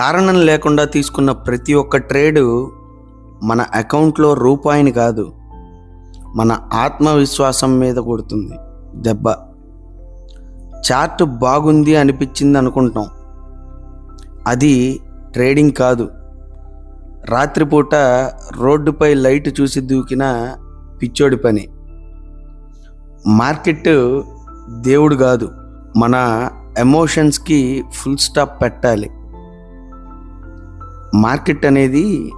కారణం లేకుండా తీసుకున్న ప్రతి ఒక్క ట్రేడు మన అకౌంట్లో రూపాయిని కాదు మన ఆత్మవిశ్వాసం మీద కొడుతుంది. దెబ్బ. చార్ట్ బాగుంది అనిపించింది అనుకుంటాం అది ట్రేడింగ్ కాదు. రాత్రిపూట రోడ్డుపై లైట్ చూసి దూకిన పిచ్చోడి పని. మార్కెట్ దేవుడు కాదు మన ఎమోషన్స్కి ఫుల్ స్టాప్ పెట్టాలి. మార్కెట్ అనేది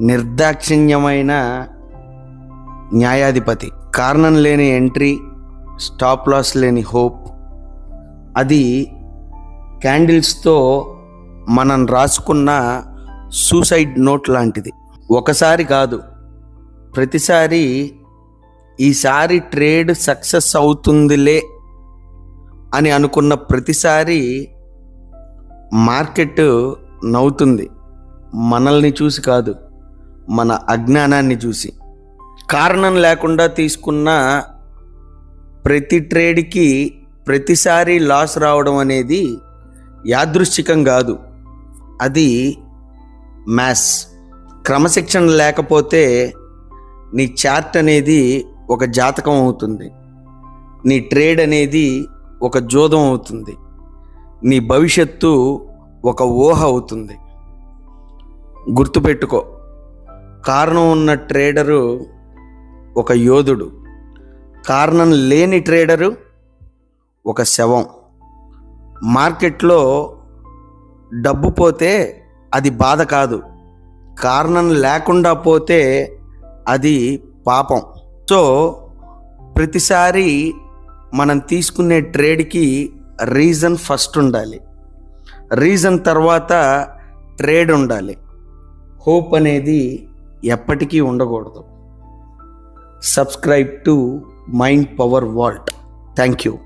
నిర్దాక్షిణ్యమైన న్యాయాధిపతి. కారణం లేని ఎంట్రీ స్టాప్ లాస్ లేని హోప్. అది క్యాండిల్స్తో మనం రాసుకున్న సూసైడ్ నోట్ లాంటిది. ఒకసారి కాదు ప్రతిసారి ఈసారి ట్రేడ్ సక్సెస్ అవుతుందిలే అని అనుకున్న ప్రతిసారి మార్కెట్ నవ్వుతుంది. మనల్ని చూసి కాదు మన అజ్ఞానాన్ని చూసి. కారణం లేకుండా తీసుకున్న ప్రతి ట్రేడ్కి ప్రతిసారి లాస్ రావడం అనేది యాదృశ్చికం కాదు. అది మ్యాథ్స్. క్రమశిక్షణ లేకపోతే నీ చార్ట్ అనేది ఒక జాతకం అవుతుంది. నీ ట్రేడ్ అనేది ఒక జోదం అవుతుంది. నీ భవిష్యత్తు ఒక ఊహ అవుతుంది. గుర్తుపెట్టుకో. కారణం ఉన్న ట్రేడరు ఒక యోధుడు. కారణం లేని ట్రేడరు ఒక శవం. మార్కెట్లో డబ్బు పోతే అది బాధ కాదు. కారణం లేకుండా పోతే అది పాపం. సో ప్రతిసారి మనం తీసుకునే ట్రేడ్కి రీజన్ ఫస్ట్ ఉండాలి. రీజన్ తర్వాత ట్రేడ్ ఉండాలి. హోప్ అనేది ఎప్పటికీ ఉండకూడదు. Subscribe to Mind Power Vault. Thank you